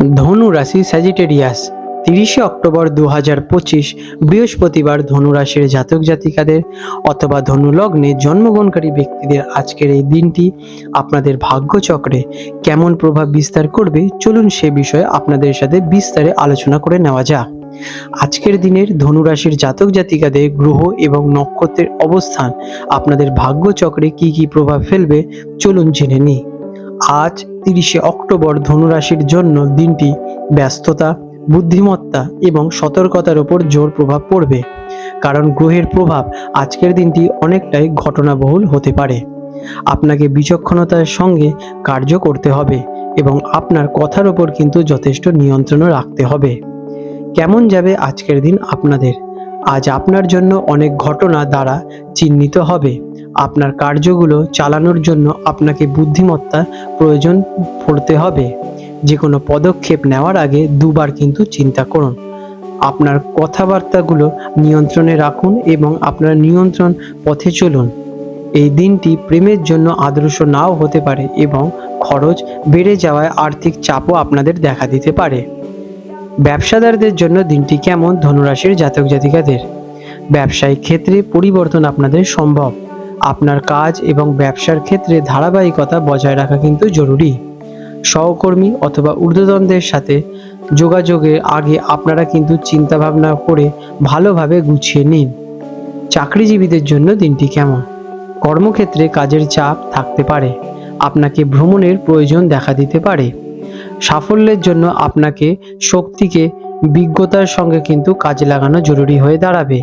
ধনু রাশি স্যাজিটেরিয়াস তিরিশে অক্টোবর দু হাজার পঁচিশ, বৃহস্পতিবার ধনুরাশির জাতক জাতিকাদের অথবা ধনুলগ্নে জন্মগ্রহণকারী ব্যক্তিদের আজকের এই দিনটি আপনাদের ভাগ্যচক্রে কেমন প্রভাব বিস্তার করবে, চলুন সে বিষয়ে আপনাদের সাথে বিস্তারে আলোচনা করে নেওয়া যাক। আজকের দিনের ধনুরাশির জাতক জাতিকাদের গ্রহ এবং নক্ষত্রের অবস্থান আপনাদের ভাগ্যচক্রে কি কি প্রভাব ফেলবে, চলুন জেনে নিই। আজ তিরিশে অক্টোবর ধনুরাশির জন্য দিনটি ব্যস্ততা, বুদ্ধিমত্তা এবং সতর্কতার উপর জোর প্রভাব পড়বে। কারণ গ্রহের প্রভাব আজকের দিনটি অনেকটাই ঘটনাবহুল হতে পারে। আপনাকে বিচক্ষণতার সঙ্গে কার্য করতে হবে এবং আপনার কথার ওপর কিন্তু যথেষ্ট নিয়ন্ত্রণও রাখতে হবে। কেমন যাবে আজকের দিন আপনাদের? আজ আপনার জন্য অনেক ঘটনা দ্বারা চিহ্নিত হবে। আপনার কার্যগুলো চালানোর জন্য আপনাকে বুদ্ধিমত্তা প্রয়োজন পড়তে হবে। যে কোনো পদক্ষেপ নেওয়ার আগে দুবার কিন্তু চিন্তা করুন। আপনার কথাবার্তাগুলো নিয়ন্ত্রণে রাখুন এবং আপনার নিয়ন্ত্রণ পথে চলুন। এই দিনটি প্রেমের জন্য আদর্শ নাও হতে পারে এবং খরচ বেড়ে যাওয়ায় আর্থিক চাপও আপনাদের দেখা দিতে পারে। ব্যবসাদারদের জন্য দিনটি কেমন? ধনুরাশির জাতক জাতিকাদের ব্যবসায়িক ক্ষেত্রে পরিবর্তন আপনাদের সম্ভব। আপনার কাজ এবং ব্যবসার ক্ষেত্রে ধারাবাহিকতা বজায় রাখা কিন্তু জরুরি। সহকর্মী অথবা ঊর্ধ্বতনদের সাথে যোগাযোগের আগে আপনারা কিন্তু চিন্তা ভাবনা করে ভালোভাবে গুছিয়ে নিন। চাকরিজীবীদের জন্য দিনটি কেমন? কর্মক্ষেত্রে কাজের চাপ থাকতে পারে। আপনাকে ভ্রমণের প্রয়োজন দেখা দিতে পারে। সাফল্যের জন্য আপনাকে শক্তিকে, বিজ্ঞতার সঙ্গে কিন্তু কাজে লাগানো জরুরি হয়ে দাঁড়াবে।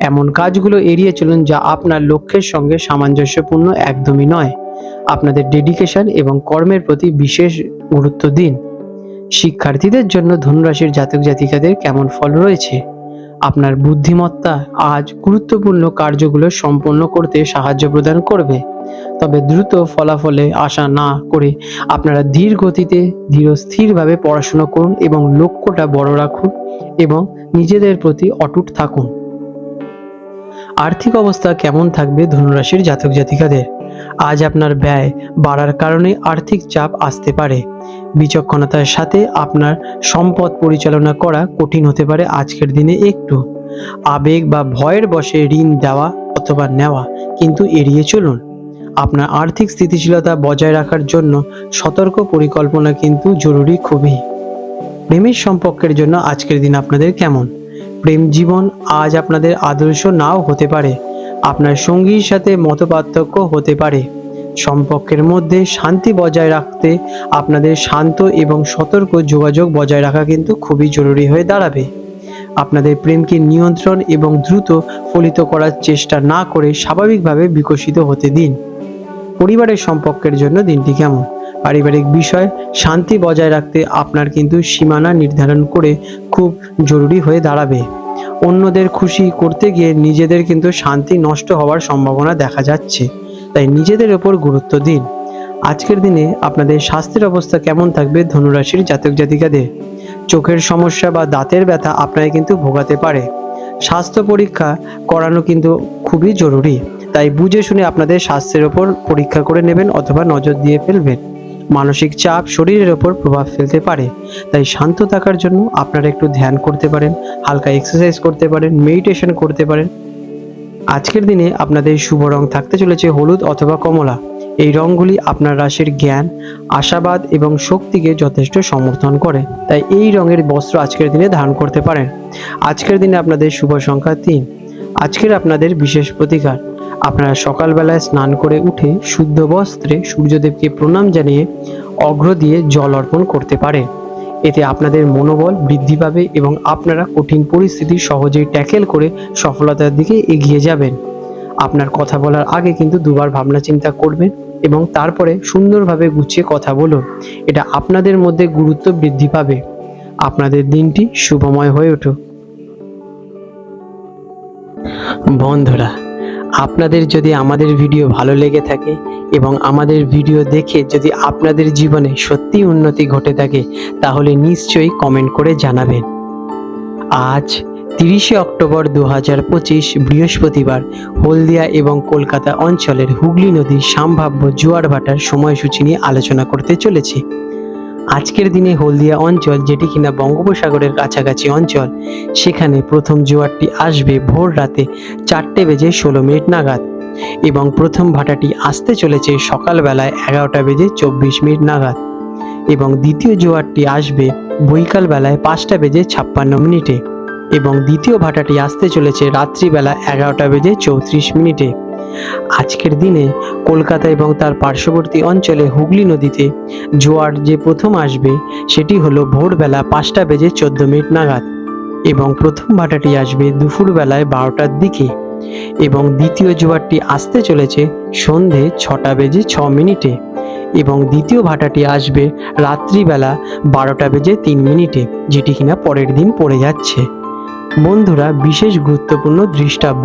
এমন কাজগুলো এড়িয়ে চলুন যা আপনার লক্ষ্যের সঙ্গে সামঞ্জস্যপূর্ণ একদমই নয়। আপনাদের ডেডিকেশন এবং কর্মের প্রতি বিশেষ গুরুত্ব দিন। শিক্ষার্থীদের জন্য ধনুরাশির জাতক জাতিকাদের কেমন ফল রয়েছে? আপনার বুদ্ধিমত্তা আজ গুরুত্বপূর্ণ কার্যগুলো সম্পন্ন করতে সাহায্য প্রদান করবে। তবে দ্রুত ফলাফলে আশা না করে আপনারা ধীর গতিতে, ধীর স্থিরভাবে পড়াশোনা করুন এবং লক্ষ্যটা বড় রাখুন এবং নিজেদের প্রতি অটুট থাকুন। আর্থিক অবস্থা কেমন থাকবে ধনুরাশির জাতক জাতিকাদের? আজ আপনার ব্যয় বাড়ার কারণে আর্থিক চাপ আসতে পারে। বিচক্ষণতার সাথে আপনার সম্পদ পরিচালনা করা কঠিন হতে পারে আজকের দিনে একটু। আবেগ বা ভয়ের বশে ঋণ দেওয়া অথবা নেওয়া কিন্তু এড়িয়ে চলুন। আপনার আর্থিক স্থিতিশীলতা বজায় রাখার জন্য সতর্ক পরিকল্পনা কিন্তু জরুরি খুবই। প্রেমের সম্পর্কের জন্য আজকের দিন আপনাদের কেমন? প্রেম জীবন আজ আপনাদের আদর্শ নাও হতে পারে। আপনার সঙ্গীর সাথে মতপার্থক্য হতে পারে। সম্পর্কের মধ্যে শান্তি বজায় রাখতে আপনাদের শান্ত এবং সতর্ক যোগাযোগ বজায় রাখা কিন্তু খুবই জরুরি হয়ে দাঁড়াবে। আপনাদের প্রেমকে নিয়ন্ত্রণ এবং দ্রুত ফলিত করার চেষ্টা না করে স্বাভাবিকভাবে বিকশিত হতে দিন। পরিবারের সম্পর্কের জন্য দিনটি কেমন? পারিবারিক বিষয়, শান্তি বজায় রাখতে আপনার কিন্তু সীমানা নির্ধারণ করে খুব জরুরি হয়ে দাঁড়াবে। অন্যদের খুশি করতে গিয়ে নিজেদের কিন্তু শান্তি নষ্ট হওয়ার সম্ভাবনা দেখা যাচ্ছে। তাই নিজেদের ওপর গুরুত্ব দিন। আজকের দিনে আপনাদের স্বাস্থ্যের অবস্থা কেমন থাকবে ধনুরাশির জাতক জাতিকাদের? চোখের সমস্যা বা দাঁতের ব্যথা আপনাকে কিন্তু ভোগাতে পারে। স্বাস্থ্য পরীক্ষা করানো কিন্তু খুবই জরুরি। তাই বুঝে শুনে আপনাদের স্বাস্থ্যের ওপর পরীক্ষা করে নেবেন অথবা নজর দিয়ে ফেলবেন। মানসিক চাপ শরীরের ওপর প্রভাব ফেলতে পারে, তাই শান্ত থাকার জন্য আপনারা একটু ধ্যান করতে পারেন, হালকা এক্সারসাইজ করতে পারেন মেডিটেশন করতে পারেন। আজকের দিনে আপনাদের শুভ রং থাকতে চলেছে হলুদ অথবা কমলা। এই রঙগুলি আপনার রাশির জ্ঞান, আশাবাদ এবং শক্তিকে যথেষ্ট সমর্থন করে, তাই এই রঙের বস্ত্র আজকের দিনে ধারণ করতে পারেন। আজকের দিনে আপনাদের শুভ সংখ্যা তিন। আজকের আপনাদের বিশেষ প্রতিকার আপনারা সকালবেলায় স্নান করে উঠে শুদ্ধ বস্ত্রে সূর্যদেবকে প্রণাম জানিয়ে অগ্র দিয়ে জল অর্পণ করতে পারে। এতে আপনাদের মনোবল বৃদ্ধি পাবে এবং আপনারা কঠিন পরিস্থিতি সহজেই ট্যাকেল করে সফলতার দিকে এগিয়ে যাবেন। আপনার কথা বলার আগে কিন্তু দুবার ভাবনা চিন্তা করবেন এবং তারপরে সুন্দরভাবে গুছিয়ে কথা বলুন। এটা আপনাদের মধ্যে গুরুত্ব বৃদ্ধি পাবে। আপনাদের দিনটি শুভময় হয়ে উঠুক বন্ধুরা আপনাদের যদি আমাদের ভিডিও ভালো লেগে থাকে এবং আমাদের ভিডিও দেখে যদি আপনাদের জীবনে সত্যি উন্নতি ঘটে থাকে, তাহলে নিশ্চয়ই কমেন্ট করে জানাবেন। আজ তিরিশে অক্টোবর দু হাজার পঁচিশ বৃহস্পতিবার হলদিয়া এবং কলকাতা অঞ্চলের হুগলি নদীর সম্ভাব্য জোয়ার ভাটার সময়সূচি নিয়ে আলোচনা করতে চলেছি। আজকের দিনে হলদিয়া অঞ্চল, যেটি কিনা বঙ্গোপসাগরের কাছাকাছি অঞ্চল, সেখানে প্রথম জোয়ারটি আসবে ভোর রাতে চারটে বেজে ষোলো মিনিট নাগাদ এবং প্রথম ভাটাটি আসতে চলেছে সকালবেলায় এগারোটা বেজে চব্বিশ মিনিট নাগাদ এবং দ্বিতীয় জোয়ারটি আসবে বৈকালবেলায় পাঁচটা বেজে ছাপ্পান্ন মিনিটে এবং দ্বিতীয় ভাটাটি আসতে চলেছে রাত্রিবেলা এগারোটা বেজে চৌত্রিশ মিনিটে। আজকের দিনে কলকাতা এবং তার পার্শ্ববর্তী অঞ্চলে হুগলি নদীতে জোয়ার যে প্রথম আসবে, সেটি হলো ভোরবেলা পাঁচটা বেজে চোদ্দ মিনিট নাগাদ এবং প্রথম ভাটাটি আসবে দুপুরবেলায় বারোটার দিকে এবং দ্বিতীয় জোয়ারটি আসতে চলেছে সন্ধে ছটা বেজে ছ মিনিটে এবং দ্বিতীয় ভাটাটি আসবে রাত্রিবেলা বারোটা বেজে তিন মিনিটে, যেটি কিনা পরের দিন পড়ে যাচ্ছে। বন্ধুরা, বিশেষ গুরুত্বপূর্ণ দৃষ্টাব্য।